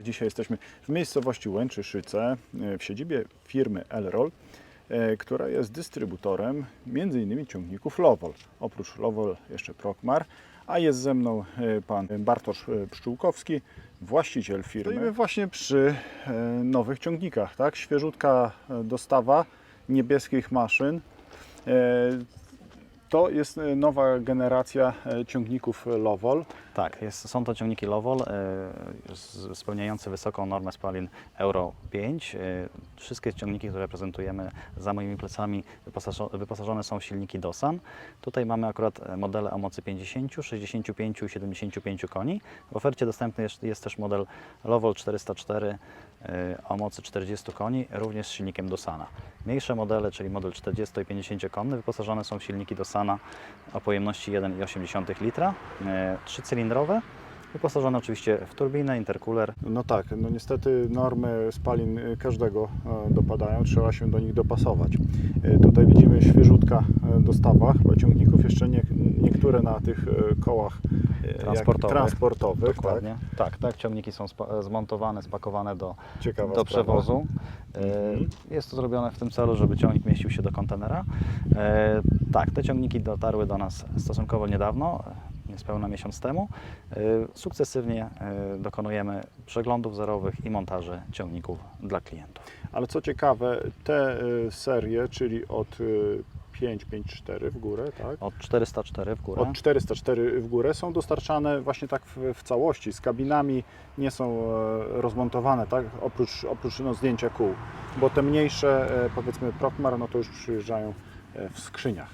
Dzisiaj jesteśmy w miejscowości Łęczyszyce, e, w siedzibie firmy Elrol, e, która jest dystrybutorem m.in. ciągników Lowol. Oprócz Lowol jeszcze Prokmar, a jest ze mną e, pan Bartosz Pszczółkowski, właściciel firmy. Stoimy właśnie przy nowych ciągnikach, tak? Świeżutka dostawa niebieskich maszyn. To jest nowa generacja ciągników Lowol. Tak, jest, są to ciągniki Lovol e, z- spełniające wysoką normę spalin Euro 5. E, wszystkie ciągniki, które prezentujemy za moimi plecami wyposażo- wyposażone są w silniki Dosan. Tutaj mamy akurat e, modele o mocy 50, 65 i 75 koni. W ofercie dostępny jest, jest też model Lovol 404 e, o mocy 40 koni, również z silnikiem Dosana. Mniejsze modele, czyli model 40 i 50 konny, wyposażone są w silniki Dosana o pojemności 1,8 litra, e, trzycylindrowe, wyposażone oczywiście w turbinę, intercooler. No tak, no niestety normy spalin y, każdego e, dopadają, trzeba się do nich dopasować. E, Tutaj widzimy świeżutka dostawa chyba ciągników, jeszcze nie, niektóre na tych kołach Transportowych. transportowych tak? Dokładnie. Tak, tak, ciągniki są spa- zmontowane, spakowane do, Ciekawa do przewozu. Mhm. Jest to zrobione w tym celu, żeby ciągnik mieścił się do kontenera. Tak, te ciągniki dotarły do nas stosunkowo niedawno, niespełna miesiąc temu. E, Sukcesywnie e, dokonujemy przeglądów zerowych i montaży ciągników dla klientów. Ale co ciekawe, te e, serie, czyli od e, 554 w górę, tak? Od 404 w górę. Od 404 w górę są dostarczane właśnie tak w, w całości, z kabinami, nie są e, rozmontowane, tak? Oprócz, oprócz no, zdjęcia kół, bo te mniejsze, e, powiedzmy Prokmar, no to już przyjeżdżają e, w skrzyniach.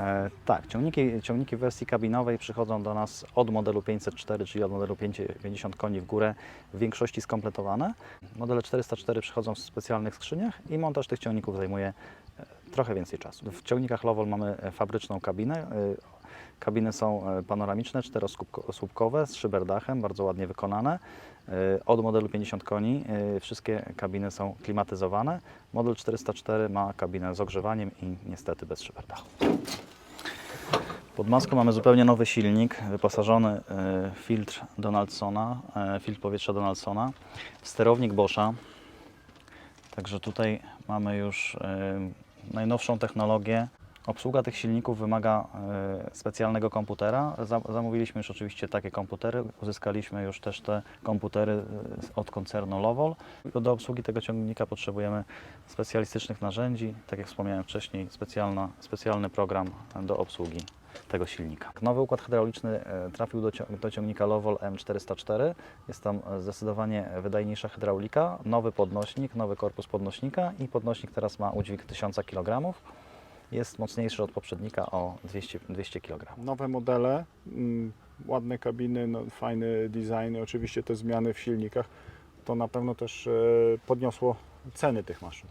E, tak, ciągniki, ciągniki w wersji kabinowej przychodzą do nas od modelu 504, czyli od modelu 5 50 koni w górę, w większości skompletowane. Modele 404 przychodzą w specjalnych skrzyniach i montaż tych ciągników zajmuje e, trochę więcej czasu. W ciągnikach Lovol mamy e, fabryczną kabinę. Kabiny są e, panoramiczne, czterosłupkowe z szyberdachem, bardzo ładnie wykonane. E, Od modelu 50 koni e, wszystkie kabiny są klimatyzowane. Model 404 ma kabinę z ogrzewaniem i niestety bez szyberdachu. Pod maską mamy zupełnie nowy silnik, wyposażony w filtr Donaldsona, filtr powietrza Donaldsona, sterownik Boscha. Także tutaj mamy już najnowszą technologię. Obsługa tych silników wymaga e, specjalnego komputera. Za- Zamówiliśmy już oczywiście takie komputery. Uzyskaliśmy już też te komputery e, od koncernu Lovol. Do obsługi tego ciągnika potrzebujemy specjalistycznych narzędzi. Tak jak wspomniałem wcześniej, specjalna, specjalny program do obsługi tego silnika. Nowy układ hydrauliczny e, trafił do, cią- do ciągnika Lovol M404. Jest tam zdecydowanie wydajniejsza hydraulika, nowy podnośnik, nowy korpus podnośnika i podnośnik teraz ma udźwig 1000 kg. Jest mocniejszy od poprzednika o 200, 200 kg. Nowe modele, mm, ładne kabiny, no, fajny design, oczywiście te zmiany w silnikach, to na pewno też e, podniosło ceny tych maszyn.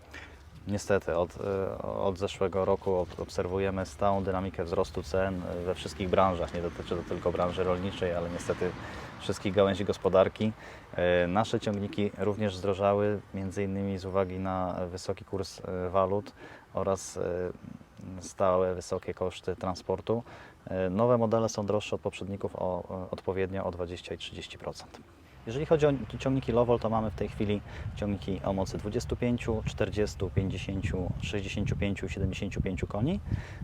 Niestety od, e, od zeszłego roku ob- obserwujemy stałą dynamikę wzrostu cen e, we wszystkich branżach. Nie dotyczy to tylko branży rolniczej, ale niestety wszystkich gałęzi gospodarki. E, Nasze ciągniki również zdrożały, między innymi z uwagi na wysoki kurs walut oraz stałe wysokie koszty transportu. E, Nowe modele są droższe od poprzedników o, o odpowiednio o 20 i 30%. Jeżeli chodzi o ciągniki Lovol, to mamy w tej chwili ciągniki o mocy 25, 40, 50, 65 i 75 koni.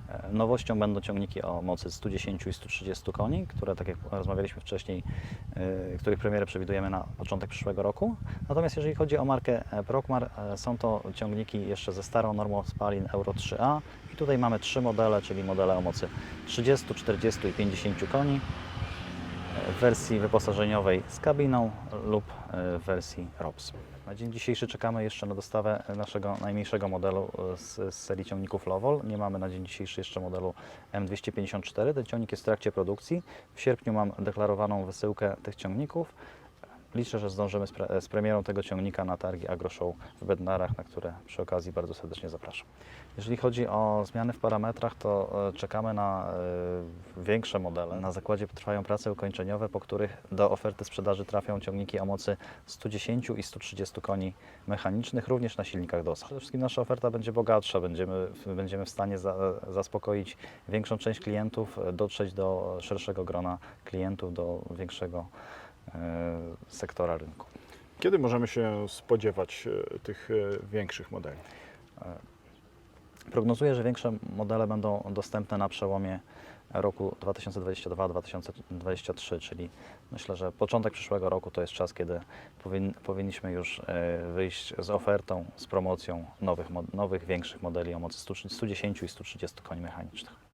E, Nowością będą ciągniki o mocy 110 i 130 koni, które, tak jak rozmawialiśmy wcześniej, e, których premierę przewidujemy na początek przyszłego roku. Natomiast jeżeli chodzi o markę Prokmar, e, są to ciągniki jeszcze ze starą normą spalin Euro 3A. I tutaj mamy trzy modele, czyli modele o mocy 30, 40 i 50 koni w wersji wyposażeniowej z kabiną lub e, w wersji ROPS. Na dzień dzisiejszy czekamy jeszcze na dostawę naszego najmniejszego modelu e, z, z serii ciągników Lovol. Nie mamy na dzień dzisiejszy jeszcze modelu M254. Ten ciągnik jest w trakcie produkcji. W sierpniu mam deklarowaną wysyłkę tych ciągników. Liczę, że zdążymy z, pre, z premierą tego ciągnika na targi AgroShow w Bednarach, na które przy okazji bardzo serdecznie zapraszam. Jeżeli chodzi o zmiany w parametrach, to e, czekamy na e, większe modele. Na zakładzie trwają prace ukończeniowe, po których do oferty sprzedaży trafią ciągniki o mocy 110 i 130 koni mechanicznych, również na silnikach DOSA. Przede wszystkim nasza oferta będzie bogatsza, będziemy, będziemy w stanie za, zaspokoić większą część klientów, e, dotrzeć do szerszego grona klientów, do większego e, sektora rynku. Kiedy możemy się spodziewać e, tych e, większych modeli? Prognozuję, że większe modele będą dostępne na przełomie roku 2022-2023, czyli myślę, że początek przyszłego roku to jest czas, kiedy powin, powinniśmy już e, wyjść z ofertą, z promocją nowych, nowych większych modeli o mocy 100 110 i 130 koni mechanicznych.